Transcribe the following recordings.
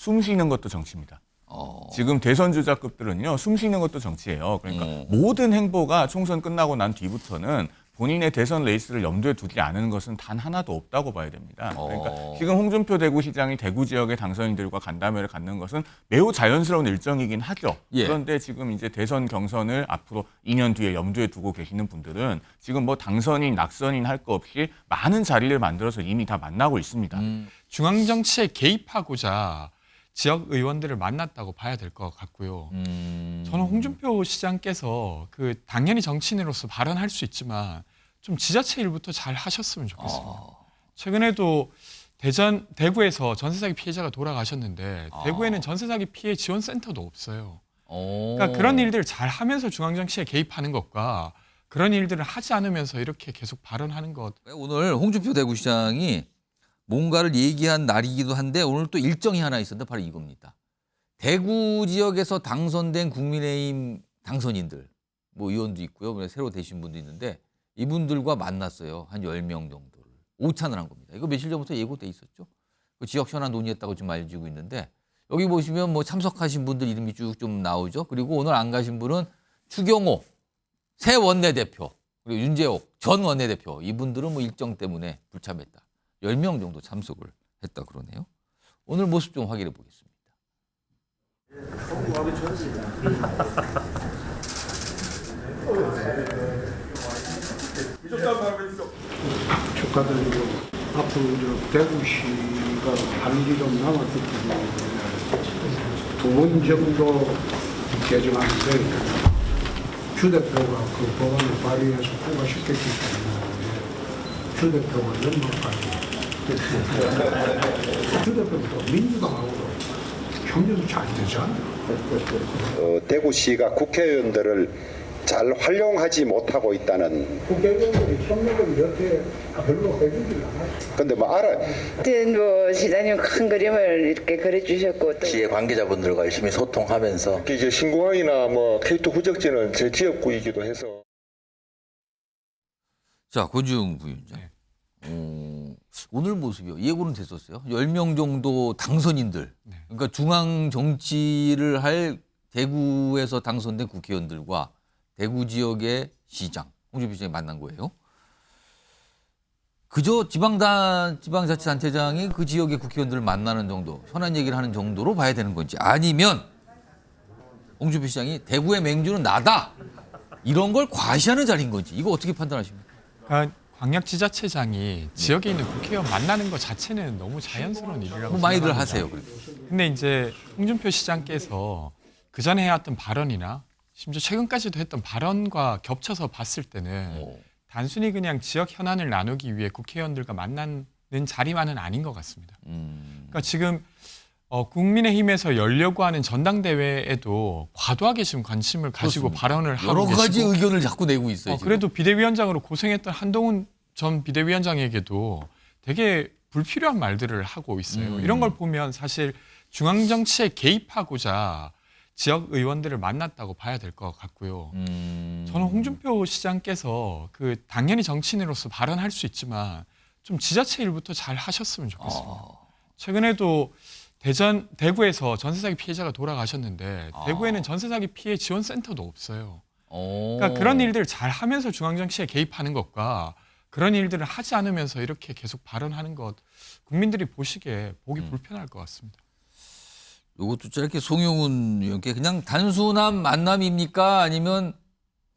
숨 쉬는 것도 정치입니다. 어. 지금 대선 주자급들은요 숨 쉬는 것도 정치예요. 그러니까 음. 모든 행보가 총선 끝나고 난 뒤부터는 본인의 대선 레이스를 염두에 두지 않은 것은 단 하나도 없다고 봐야 됩니다. 그러니까 어. 지금 홍준표 대구시장이 대구 지역의 당선인들과 간담회를 갖는 것은 매우 자연스러운 일정이긴 하죠. 예. 그런데 지금 이제 대선 경선을 앞으로 2년 뒤에 염두에 두고 계시는 분들은 지금 뭐 당선인, 낙선인 할 거 없이 많은 자리를 만들어서 이미 다 만나고 있습니다. 음. 중앙 정치에 개입하고자 지역 의원들을 만났다고 봐야 될 것 같고요. 음. 저는 홍준표 시장께서 그 당연히 정치인으로서 발언할 수 있지만 좀 지자체 일부터 잘 하셨으면 좋겠습니다. 어. 최근에도 대전 대구에서 전세 사기 피해자가 돌아가셨는데 아. 대구에는 전세 사기 피해 지원 센터도 없어요. 어. 그러니까 그런 일들을 잘 하면서 중앙 정치에 개입하는 것과 그런 일들을 하지 않으면서 이렇게 계속 발언하는 것 오늘 홍준표 대구시장이 뭔가를 얘기한 날이기도 한데 오늘 또 일정이 하나 있었는데 바로 이겁니다. 대구 지역에서 당선된 국민의힘 당선인들 뭐 의원도 있고요. 뭐 새로 되신 분도 있는데 이분들과 만났어요. 한 10명 정도를. 오찬을 한 겁니다. 이거 며칠 전부터 예고돼 있었죠. 그 지역 현안 논의했다고 지금 알려지고 있는데 여기 보시면 뭐 참석하신 분들 이름이 쭉 좀 나오죠. 그리고 오늘 안 가신 분은 추경호 새 원내대표 그리고 윤재옥 전 원내대표 이분들은 뭐 일정 때문에 불참했다. 10명 정도 참석을 했다 그러네요. 오늘 모습 좀 확인해 보겠습니다. 축하드리고 앞으로 저 대구시가 할 일이 좀 남았기 때문에 두 번 정도 개정하는데 주 대표가 그 법안을 발의해서 통과시켰기 때문에 주 대표가 연말까지 주 대표도 민주당하고도 협력이 잘 되지 않나? 어, 대구시가 국회의원들을 잘 활용하지 못하고 있다는 국회의원들이 협력을 이렇게 별로 해주질 않아요. 근데 뭐 알아? 하여튼 뭐 시장님 큰 그림을 이렇게 그려주셨고 또 시의 관계자분들과 열심히 소통하면서 이제 신공항이나 뭐 K2 후적지는 제 지역구이기도 해서. 자, 고지웅 부위원장. 어, 오늘 모습이요. 예고는 됐었어요. 10명 정도 당선인들. 그러니까 중앙 정치를 할 대구에서 당선된 국회의원들과 대구 지역의 시장, 홍준표 시장이 만난 거예요. 그저 지방단, 지방자치단체장이 그 지역의 국회의원들을 만나는 정도, 현안 얘기를 하는 정도로 봐야 되는 건지 아니면 홍준표 시장이 대구의 맹주는 나다. 이런 걸 과시하는 자리인 건지 이거 어떻게 판단하십니까? 그러니까 광역지자체장이 지역에 있는 국회의원 만나는 것 자체는 너무 자연스러운 일이라고 뭐 많이들 생각합니다. 하세요. 근데 이제 홍준표 시장께서 그 전에 해왔던 발언이나 심지어 최근까지도 했던 발언과 겹쳐서 봤을 때는 어. 단순히 그냥 지역 현안을 나누기 위해 국회의원들과 만나는 자리만은 아닌 것 같습니다. 음. 그러니까 지금 어, 국민의힘에서 열려고 하는 전당대회에도 과도하게 지금 관심을 가지고 그렇습니다. 발언을 하고 여러 가지 계시고 의견을 자꾸 내고 있어요. 어, 지금. 그래도 비대위원장으로 고생했던 한동훈 전 비대위원장에게도 되게 불필요한 말들을 하고 있어요. 음. 이런 걸 보면 사실 중앙 정치에 개입하고자 지역 의원들을 만났다고 봐야 될 것 같고요. 음. 저는 홍준표 시장께서 그 당연히 정치인으로서 발언할 수 있지만 좀 지자체 일부터 잘 하셨으면 좋겠습니다. 아. 최근에도 대전 대구에서 전세 사기 피해자가 돌아가셨는데 아. 대구에는 전세 사기 피해 지원 센터도 없어요. 어. 그러니까 그런 일들을 잘 하면서 중앙 정치에 개입하는 것과 그런 일들을 하지 않으면서 이렇게 계속 발언하는 것 국민들이 보시기에 보기 음. 불편할 것 같습니다. 이것도 짧게 송영훈 의원께 그냥 단순한 만남입니까? 아니면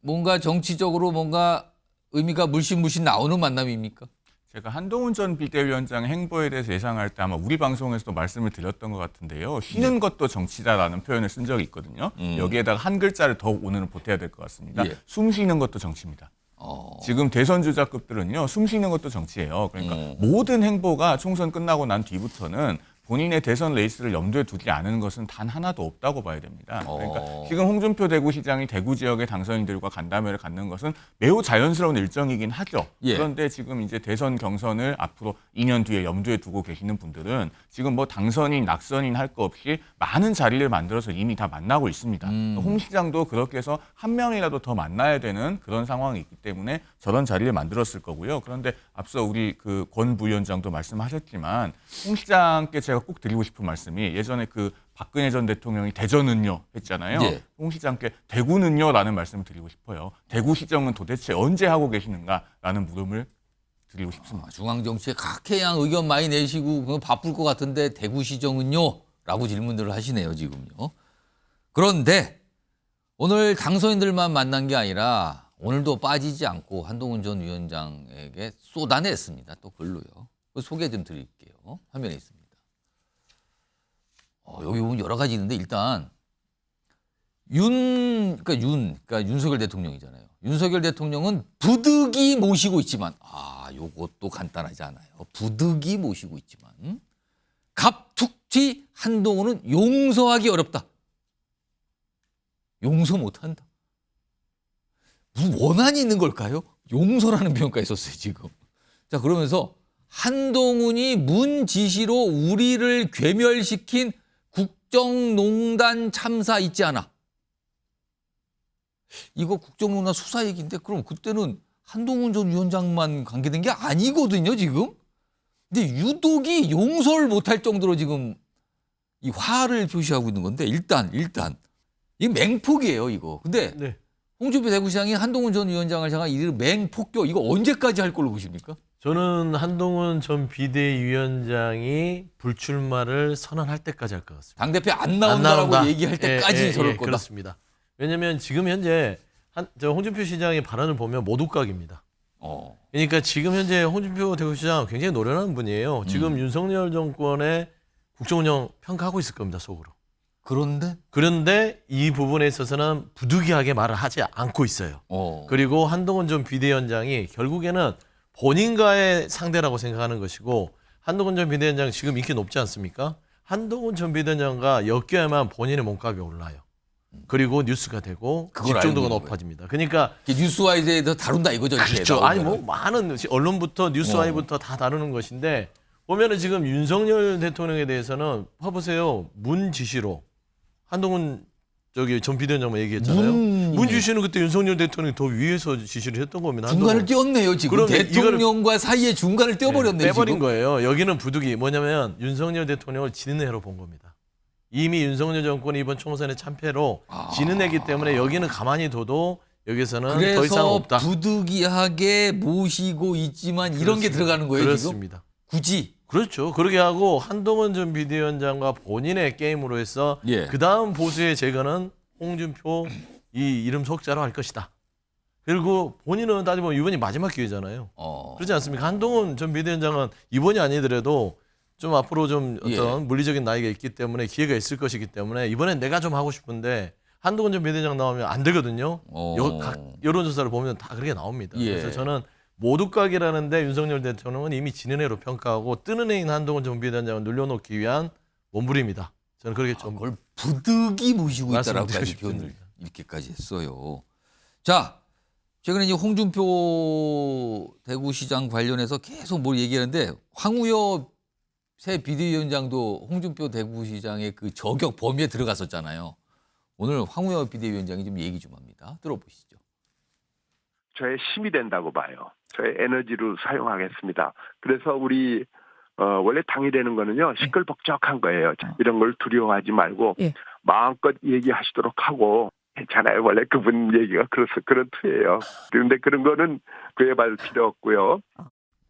뭔가 정치적으로 뭔가 의미가 물씬물씬 나오는 만남입니까? 제가 한동훈 전 비대위원장 행보에 대해서 예상할 때 아마 우리 방송에서도 말씀을 드렸던 것 같은데요. 쉬는 것도 정치다라는 표현을 쓴 적이 있거든요. 음. 여기에다가 한 글자를 더 오늘은 보태야 될 것 같습니다. 예. 숨 쉬는 것도 정치입니다. 어. 지금 대선 주자급들은요, 숨 쉬는 것도 정치예요. 그러니까 음. 모든 행보가 총선 끝나고 난 뒤부터는 본인의 대선 레이스를 염두에 두지 않은 것은 단 하나도 없다고 봐야 됩니다. 그러니까 어. 지금 홍준표 대구시장이 대구 지역의 당선인들과 간담회를 갖는 것은 매우 자연스러운 일정이긴 하죠. 예. 그런데 지금 이제 대선 경선을 앞으로 2년 뒤에 염두에 두고 계시는 분들은 지금 뭐 당선인, 낙선인 할 거 없이 많은 자리를 만들어서 이미 다 만나고 있습니다. 음. 홍 시장도 그렇게 해서 한 명이라도 더 만나야 되는 그런 상황이 있기 때문에 저런 자리를 만들었을 거고요. 그런데 앞서 우리 그 권 부위원장도 말씀하셨지만 홍 시장께 제가 제가 꼭 드리고 싶은 말씀이 예전에 그 박근혜 전 대통령이 대전은요 했잖아요. 예. 홍 시장께 대구는요라는 말씀을 드리고 싶어요. 대구 시정은 도대체 언제 하고 계시는가라는 물음을 드리고 싶습니다. 아, 중앙 정치에 각해 양 의견 많이 내시고 바쁠 것 같은데 대구시정은요? 라고 질문들을 하시네요 지금요. 그런데 오늘 당선인들만 만난 게 아니라 오늘도 빠지지 않고 한동훈 전 위원장에게 쏟아냈습니다. 또 글로요. 그 소개 좀 드릴게요. 화면에 있습니다. 어, 여기 보면 여러 가지 있는데 일단 윤, 그러니까 윤, 그러니까 윤석열 대통령이잖아요. 윤석열 대통령은 부득이 모시고 있지만, 아, 요것도 간단하지 않아요. 부득이 모시고 있지만, 갑툭튀 한동훈은 용서하기 어렵다. 용서 못한다. 무슨 원한이 있는 걸까요? 용서라는 표현까지 썼어요, 지금. 자, 그러면서 한동훈이 문 지시로 우리를 괴멸시킨 국정농단 참사 있지 않아. 이거 국정농단 수사 얘기인데 그럼 그때는 한동훈 전 위원장만 관계된 게 아니거든요, 지금. 근데 유독이 용서를 못할 정도로 지금 이 화를 표시하고 있는 건데 일단 일단 이 맹폭이에요, 이거. 근데 네. 홍준표 대구시장이 한동훈 전 위원장을 향한 이를 맹폭격 이거 언제까지 할 걸로 보십니까? 저는 한동훈 전 비대위원장이 불출마를 선언할 때까지 할 것 같습니다. 당 대표 안안 나온다라고 나온다. 얘기할 예, 때까지 예, 저럴 예, 거다. 그렇습니다. 왜냐하면 지금 현재 한, 저 홍준표 시장의 발언을 보면 모두각입니다. 어. 그러니까 지금 현재 홍준표 대구시장 굉장히 노련한 분이에요. 지금 음. 윤석열 정권의 국정운영 평가하고 있을 겁니다 속으로. 그런데 그런데 이 부분에 있어서는 부득이하게 말을 하지 않고 있어요. 어. 그리고 한동훈 전 비대위원장이 결국에는 본인과의 상대라고 생각하는 것이고 한동훈 전 비대위원장 지금 인기 높지 않습니까? 한동훈 전 비대위원장과 엮여야만 본인의 몸값이 올라요. 그리고 뉴스가 되고 집중도가 높아집니다. 그러니까 이게 뉴스와이드에서 다룬다 이거죠. 이제 그렇죠. 아니 뭐 많은 언론부터 뉴스와이부터 다 다루는 것인데 보면은 지금 윤석열 대통령에 대해서는 봐보세요. 문 지시로 한동훈 저기 전 비대위원장만 얘기했잖아요. 문- 문, 지시는 그때 윤석열 대통령이 더 위에서 지시를 했던 겁니다. 중간을. 띄었네요 지금 그럼 대통령과 사이에 중간을 띄어버렸네 네, 빼버린 지금. 거예요. 여기는 부득이 뭐냐면 윤석열 대통령을 지는 해로 본 겁니다. 이미 윤석열 정권이 이번 총선의 참패로 아. 지는 해기 때문에 여기는 가만히 둬도 여기서는 더 이상 없다. 부득이하게 모시고 있지만 이런 게 그렇습니다. 들어가는 거예요 지금. 그렇습니다. 굳이. 그렇죠. 그렇게 하고 한동훈 전 비대위원장과 본인의 게임으로 해서 예. 그 다음 보수의 제거는 홍준표 이 이름 속자로 할 것이다. 그리고 본인은 따지면 이번이 마지막 기회잖아요. 어. 그렇지 않습니까? 한동훈 전 비대위원장은 이번이 아니더라도 좀 앞으로 좀 예. 어떤 물리적인 나이가 있기 때문에 기회가 있을 것이기 때문에 이번엔 내가 좀 하고 싶은데 한동훈 전 비대위원장 나오면 안 되거든요. 어. 여, 각 여론조사를 보면 다 그렇게 나옵니다. 예. 그래서 저는 모두각이라는데 윤석열 대통령은 이미 지는 해로 평가하고 뜨는 해인 한동훈 전 비대위원장을 늘려놓기 위한 몸부림이다. 저는 그렇게 좀 그걸 부득이 모시고 있다라고까지 표현을. 이렇게까지 했어요. 자, 최근에 이제 홍준표 대구시장 관련해서 계속 뭘 얘기하는데 황우엽 새 비대위원장도 홍준표 대구시장의 그 저격 범위에 들어갔었잖아요. 오늘 황우엽 비대위원장이 좀 얘기 좀 합니다. 들어보시죠. 저의 힘이 된다고 봐요. 저의 에너지로 사용하겠습니다. 그래서 우리 어, 원래 당이 되는 거는요 시끌벅적한 거예요. 자, 이런 걸 두려워하지 말고 예. 마음껏 얘기하시도록 하고 괜찮아요. 원래 그분 얘기가 그래서 그런 투예요. 그런데 그런 거는 구애받을 필요 없고요.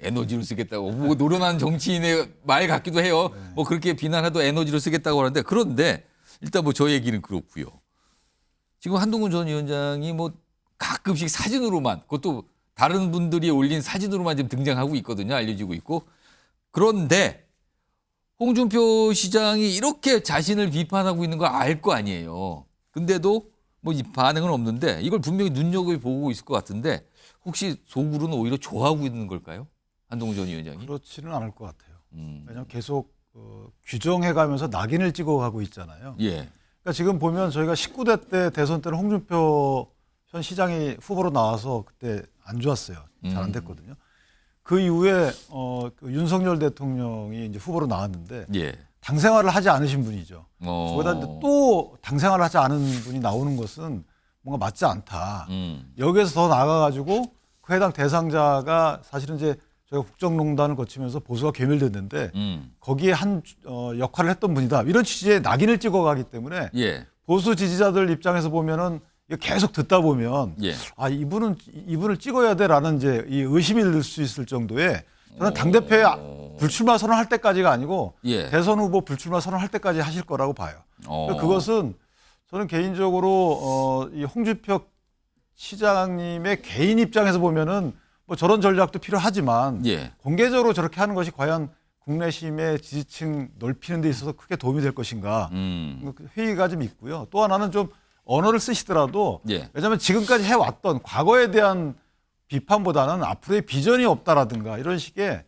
에너지를 쓰겠다고 뭐 노련한 정치인의 말 같기도 해요. 뭐 그렇게 비난해도 에너지를 쓰겠다고 하는데 그런데 일단 뭐 저 얘기는 그렇고요. 지금 한동훈 전 위원장이 뭐 가끔씩 사진으로만 그것도 다른 분들이 올린 사진으로만 지금 등장하고 있거든요. 알려지고 있고 그런데 홍준표 시장이 이렇게 자신을 비판하고 있는 걸 알 거 아니에요. 근데도 뭐이 반응은 없는데 이걸 분명히 눈여겨 보고 있을 것 같은데 혹시 속으로는 오히려 좋아하고 있는 걸까요? 한동훈 전 위원장이? 그렇지는 않을 것 같아요. 음. 왜냐하면 계속 어, 규정해가면서 낙인을 찍어가고 있잖아요. 예. 그러니까 지금 보면 저희가 19대 때 대선 때는 홍준표 현 시장이 후보로 나와서 그때 안 좋았어요. 잘안 음. 됐거든요. 그 이후에 어, 그 윤석열 대통령이 이제 후보로 나왔는데 예. 당 생활을 하지 않으신 분이죠. 어. 거기다 이제 또당 생활을 하지 않은 분이 나오는 것은 뭔가 맞지 않다. 음. 여기에서 더 나아가가지고 그 해당 대상자가 사실은 이제 저희가 국정농단을 거치면서 보수가 괴멸됐는데 음. 거기에 한 어, 역할을 했던 분이다. 이런 취지의 낙인을 찍어가기 때문에 예. 보수 지지자들 입장에서 보면은 계속 듣다 보면 예. 아 이분은 이분을 찍어야 돼라는 이제 이 의심이 들 수 있을 정도의 저는 당 대표에 불출마 선언할 때까지가 아니고 예. 대선 후보 불출마 선언할 때까지 하실 거라고 봐요. 어. 그것은 저는 개인적으로 어, 이 홍준표 시장님의 개인 입장에서 보면은 뭐 저런 전략도 필요하지만 예. 공개적으로 저렇게 하는 것이 과연 국내심의 지지층 넓히는 데 있어서 크게 도움이 될 것인가 음. 그 회의가 좀 있고요. 또 하나는 좀 언어를 쓰시더라도 예. 왜냐하면 지금까지 해왔던 과거에 대한 비판보다는 앞으로의 비전이 없다라든가 이런 식의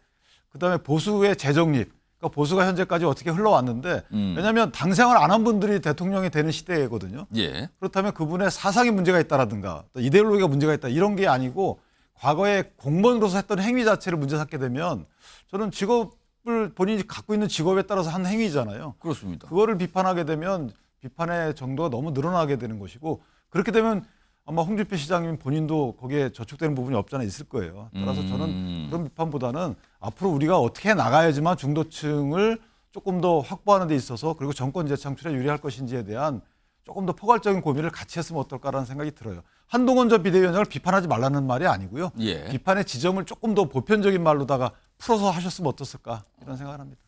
그다음에 보수의 재정립, 그러니까 보수가 현재까지 어떻게 흘러왔는데 음. 왜냐하면 당 생활 안 한 분들이 대통령이 되는 시대거든요. 예. 그렇다면 그분의 사상에 문제가 있다라든가 또 이데올로기가 문제가 있다 이런 게 아니고 과거에 공무원으로서 했던 행위 자체를 문제 삼게 되면 저는 직업을 본인이 갖고 있는 직업에 따라서 한 행위잖아요. 그렇습니다. 그거를 비판하게 되면 비판의 정도가 너무 늘어나게 되는 것이고 그렇게 되면 아마 홍준표 시장님 본인도 거기에 저촉되는 부분이 없잖아 있을 거예요. 따라서 음. 저는 그런 비판보다는 앞으로 우리가 어떻게 나가야지만 중도층을 조금 더 확보하는 데 있어서 그리고 정권 재창출에 유리할 것인지에 대한 조금 더 포괄적인 고민을 같이 했으면 어떨까라는 생각이 들어요. 한동훈 전 비대위원장을 비판하지 말라는 말이 아니고요. 예. 비판의 지점을 조금 더 보편적인 말로다가 풀어서 하셨으면 어떻을까 이런 생각을 합니다.